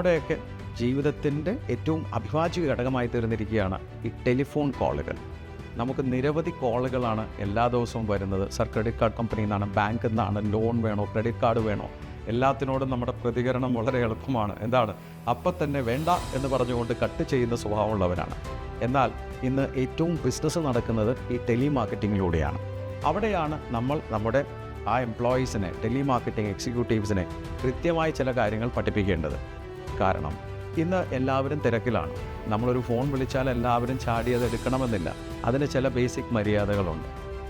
നമ്മുടെയൊക്കെ ജീവിതത്തിന്റെ ഏറ്റവും അഭിവാജ്യ ഘടകമായി തീർന്നിരിക്കുകയാണ് ഈ ടെലിഫോൺ കോളുകൾ. നമുക്ക് നിരവധി കോളുകളാണ് എല്ലാ ദിവസവും വരുന്നത്. സർ ക്രെഡിറ്റ് കാർഡ് കമ്പനിയിൽ നിന്നാണ് ബാങ്കിൽ നിന്നാണ് ലോൺ വേണോ ക്രെഡിറ്റ് കാർഡ് വേണോ? എല്ലാത്തിനോടും നമ്മുടെ പ്രതികരണം വളരെ എളുപ്പമാണ്. എന്താണ്? അപ്പം തന്നെ വേണ്ട എന്ന് പറഞ്ഞുകൊണ്ട് കട്ട് ചെയ്യുന്ന സ്വഭാവമുള്ളവരാണ്. എന്നാൽ ഇന്ന് ഏറ്റവും ബിസിനസ് നടക്കുന്നത് ഈ ടെലി മാർക്കറ്റിങ്ങിലൂടെയാണ് അവിടെയാണ് നമ്മൾ നമ്മുടെ ആ എംപ്ലോയീസിനെ ടെലിമാർക്കറ്റിംഗ് എക്സിക്യൂട്ടീവ്സിനെ കൃത്യമായി ചില കാര്യങ്ങൾ പഠിപ്പിക്കേണ്ടത്. കാരണം. ഇന്ന് എല്ലാവരും തിരക്കിലാണ്. നമ്മളൊരു ഫോൺ വിളിച്ചാൽ എല്ലാവരും ചാടി അത് എടുക്കണമെന്നില്ല. അതിന് ചില ബേസിക് മര്യാദകളുണ്ട്.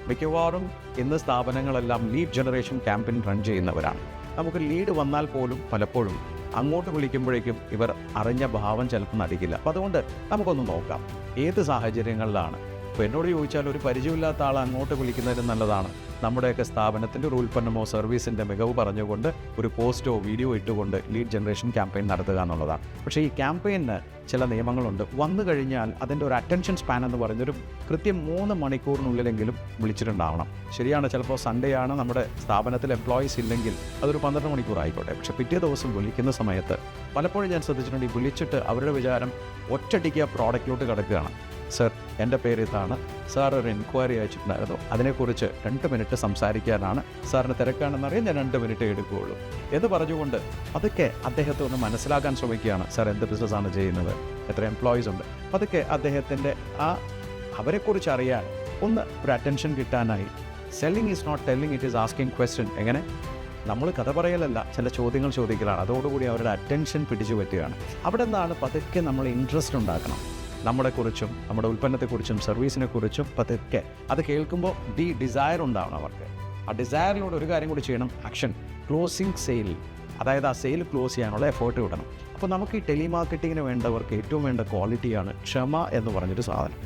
മിക്കവാറും ഇന്ന് സ്ഥാപനങ്ങളെല്ലാം ലീഡ് ജനറേഷൻ ക്യാമ്പയിൻ റൺ ചെയ്യുന്നവരാണ്. നമുക്ക് ലീഡ് വന്നാൽ പോലും പലപ്പോഴും അങ്ങോട്ട് വിളിക്കുമ്പോഴേക്കും ഇവർ അറിഞ്ഞ ഭാവം ചിലപ്പോൾ നടിക്കില്ല. അപ്പം അതുകൊണ്ട് നമുക്കൊന്ന് നോക്കാം. ഏത് സാഹചര്യങ്ങളിലാണ് ഇപ്പോൾ എന്നോട് ചോദിച്ചാൽ ഒരു പരിചയമില്ലാത്ത ആൾ അങ്ങോട്ട് വിളിക്കുന്നതിന് നല്ലതാണ്. നമ്മുടെയൊക്കെ സ്ഥാപനത്തിന്റെ ഒരു ഉൽപ്പന്നമോ സർവീസിന്റെ മികവ് പറഞ്ഞുകൊണ്ട് ഒരു പോസ്റ്റോ വീഡിയോ ഇട്ടുകൊണ്ട് ലീഡ് ജനറേഷൻ ക്യാമ്പയിൻ നടത്തുക എന്നുള്ളതാണ്. പക്ഷേ ഈ ക്യാമ്പയിന് ചില നിയമങ്ങളുണ്ട്. വന്നു കഴിഞ്ഞാൽ അതിന്റെ ഒരു അറ്റൻഷൻ സ്പാൻ എന്ന് പറഞ്ഞൊരു കൃത്യം മൂന്ന് മണിക്കൂറിനുള്ളിലെങ്കിലും വിളിച്ചിട്ടുണ്ടാവണം. ശരിയാണ് ചിലപ്പോൾ സൺഡേ ആണ് നമ്മുടെ സ്ഥാപനത്തിൽ എംപ്ലോയീസ് ഇല്ലെങ്കിൽ അതൊരു പന്ത്രണ്ട് മണിക്കൂർ ആയിക്കോട്ടെ പക്ഷേ പിറ്റേ ദിവസം വിളിക്കുന്ന സമയത്ത് പലപ്പോഴും ഞാൻ ശ്രദ്ധിച്ചിട്ടുണ്ട് ഈ വിളിച്ചിട്ട് അവരുടെ വിചാരം ഒറ്റടിക്ക് ആ പ്രോഡക്റ്റിലോട്ട് കിടക്കുകയാണ്. സർ എന്റെ പേര് ഇതാണ്. സാർ ഒരു എൻക്വയറി അയച്ചിട്ടുണ്ടായിരുന്നു. അതിനെക്കുറിച്ച് രണ്ട് മിനിറ്റ് സംസാരിക്കാനാണ് സാറിന് തിരക്കാണെന്നറിയാൻ ഞാൻ രണ്ട് മിനിറ്റ് എടുക്കുകയുള്ളൂ. എന്ന് പറഞ്ഞുകൊണ്ട് അതൊക്കെ അദ്ദേഹത്തെ ഒന്ന് മനസ്സിലാക്കാൻ ശ്രമിക്കുകയാണ് സാർ എന്ത് ബിസിനസ്സാണ് ചെയ്യുന്നത്? എത്ര എംപ്ലോയീസ് ഉണ്ട്? അതൊക്കെ അദ്ദേഹത്തിന്റെ ആ അവരെക്കുറിച്ച് അറിയാൻ ഒന്ന് ഒരു attention കിട്ടാനായി. Selling is not telling it is asking question എങ്ങനെ? നമ്മൾ കഥ പറയലല്ല ചില ചോദ്യങ്ങൾ ചോദിക്കലാണ്. അതോടുകൂടി അവരുടെ അറ്റൻഷൻ പിടിച്ചു പറ്റുകയാണ് അവിടെ നിന്നാണ് പതുക്കെ നമ്മൾ ഇൻട്രസ്റ്റ് ഉണ്ടാക്കണം. നമ്മളെക്കുറിച്ചും നമ്മുടെ ഉൽപ്പന്നത്തെക്കുറിച്ചും സർവീസിനെക്കുറിച്ചും പതുക്കെ അത് കേൾക്കുമ്പോൾ ഡി ഡിസയർ ഉണ്ടാവണം അവർക്ക്. ആ ഡിസയറിലൂടെ ഒരു കാര്യം കൂടി ചെയ്യണം ആക്ഷൻ ക്ലോസിംഗ് സെയിൽ അതായത് ആ സെയിൽ ക്ലോസ് ചെയ്യാനുള്ള എഫേർട്ട് വിടണം അപ്പോൾ നമുക്ക് ഈ ടെലിമാർക്കറ്റിങ്ങിന് വേണ്ടവർക്ക് ഏറ്റവും വേണ്ട ക്വാളിറ്റിയാണ് ക്ഷമ എന്ന് പറഞ്ഞൊരു സാധനം.